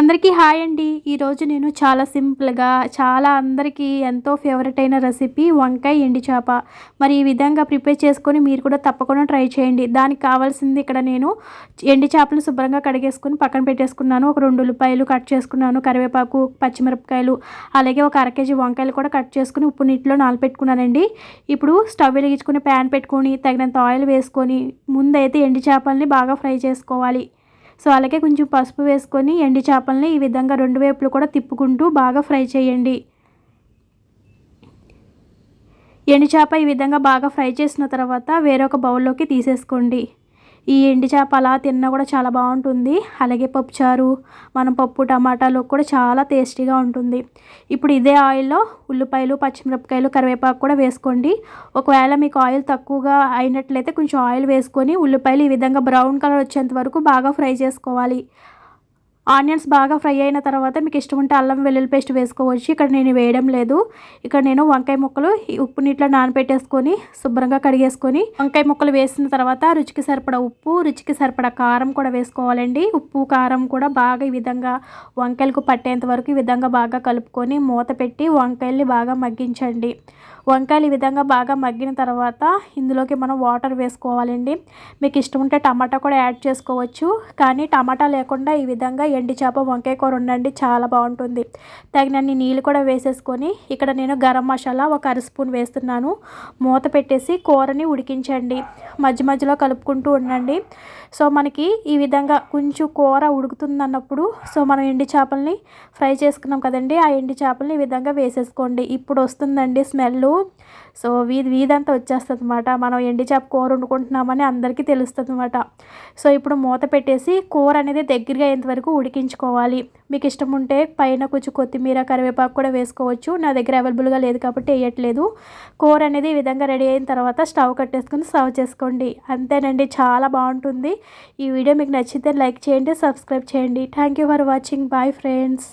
అందరికీ హాయ్ అండి. ఈరోజు నేను చాలా సింపుల్గా చాలా అందరికీ ఎంతో ఫేవరెట్ అయిన రెసిపీ వంకాయ ఎండి చేప. మరి ఈ విధంగా ప్రిపేర్ చేసుకొని మీరు కూడా తప్పకుండా ట్రై చేయండి. దానికి కావాల్సింది ఇక్కడ నేను ఎండి చేపలు శుభ్రంగా కడిగేసుకొని పక్కన పెట్టేసుకున్నాను. ఒక రెండు ఉల్లిపాయలు కట్ చేసుకున్నాను. కరివేపాకు పచ్చిమిరపకాయలు అలాగే ఒక అర కేజీ వంకాయలు కూడా కట్ చేసుకుని ఉప్పు నీటిలో నానపెట్టుకున్నానండి. ఇప్పుడు స్టవ్ వెలిగించుకుని ప్యాన్ పెట్టుకొని తగినంత ఆయిల్ వేసుకొని ముందైతే ఎండి చేపల్ని బాగా ఫ్రై చేసుకోవాలి. సో అలాగే కొంచెం పసుపు వేసుకొని ఎండి చేపలని ఈ విధంగా రెండు వైపులు కూడా తిప్పుకుంటూ బాగా ఫ్రై చేయండి. ఎండి చేప ఈ విధంగా బాగా ఫ్రై చేసిన తర్వాత వేరొక బౌల్లోకి తీసేసుకోండి. ఈ ఎండి చేప అలా తిన్నా కూడా చాలా బాగుంటుంది. అలాగే పప్పుచారు మనం పప్పు టమాటాలు కూడా చాలా టేస్టీగా ఉంటుంది. ఇప్పుడు ఇదే ఆయిల్లో ఉల్లిపాయలు పచ్చిమిరపకాయలు కరివేపాకు కూడా వేసుకోండి. ఒకవేళ మీకు ఆయిల్ తక్కువగా అయినట్లయితే కొంచెం ఆయిల్ వేసుకొని ఉల్లిపాయలు ఈ విధంగా బ్రౌన్ కలర్ వచ్చేంత వరకు బాగా ఫ్రై చేసుకోవాలి. ఆనియన్స్ బాగా ఫ్రై అయిన తర్వాత మీకు ఇష్టం ఉంటే అల్లం వెల్లుల్లి పేస్ట్ వేసుకోవచ్చు. ఇక్కడ నేను వేయడం లేదు. ఇక్కడ నేను వంకాయ ముక్కలు ఉప్పు నీటిలో నానబెట్టేసుకొని శుభ్రంగా కడిగేసుకొని వంకాయ ముక్కలు వేసిన తర్వాత రుచికి సరిపడా ఉప్పు రుచికి సరిపడా కారం కూడా వేసుకోవాలండి. ఉప్పు కారం కూడా బాగా ఈ విధంగా వంకాయలకు పట్టేంత వరకు ఈ విధంగా బాగా కలుపుకొని మూత పెట్టి వంకాయల్ని బాగా మగ్గించండి. వంకాయలు ఈ విధంగా బాగా మగ్గిన తర్వాత ఇందులోకి మనం వాటర్ వేసుకోవాలండి. మీకు ఇష్టం ఉంటే టమాటా కూడా యాడ్ చేసుకోవచ్చు. కానీ టమాటా లేకుండా ఈ విధంగా ఎండి చేప వంకాయ కూర ఉండండి చాలా బాగుంటుంది. తగినన్ని నీళ్ళు కూడా వేసేసుకొని ఇక్కడ నేను గరం మసాలా ఒక అర స్పూన్ వేస్తున్నాను. మూత పెట్టేసి కూరని ఉడికించండి. మధ్య మధ్యలో కలుపుకుంటూ ఉండండి. సో మనకి ఈ విధంగా కొంచెం కూర ఉడుకుతుంది అన్నప్పుడు సో మనం ఎండి చేపల్ని ఫ్రై చేసుకున్నాం కదండి ఆ ఎండి చేపల్ని ఈ విధంగా వేసేసుకోండి. ఇప్పుడు వస్తుందండి స్మెల్ సో వీధి వీధంతా వచ్చేస్తుంది అనమాట మనం ఎండి చేప కూర వండుకుంటున్నామని అందరికీ తెలుస్తుంది అనమాట సో ఇప్పుడు మూత పెట్టేసి కూర అనేది దగ్గరగా అయ్యేంత వరకు ఉడికించుకోవాలి. మీకు ఇష్టం ఉంటే పైన కొంచెం కొత్తిమీర కరివేపాకు కూడా వేసుకోవచ్చు. నా దగ్గర అవైలబుల్గా లేదు కాబట్టి వేయట్లేదు. కూర అనేది ఈ విధంగా రెడీ అయిన తర్వాత స్టవ్ కట్టేసుకొని సర్వ్ చేసుకోండి. అంతేనండి చాలా బాగుంటుంది. ఈ వీడియో మీకు నచ్చితే లైక్ చేయండి సబ్స్క్రైబ్ చేయండి. Thank you for watching. Bye friends.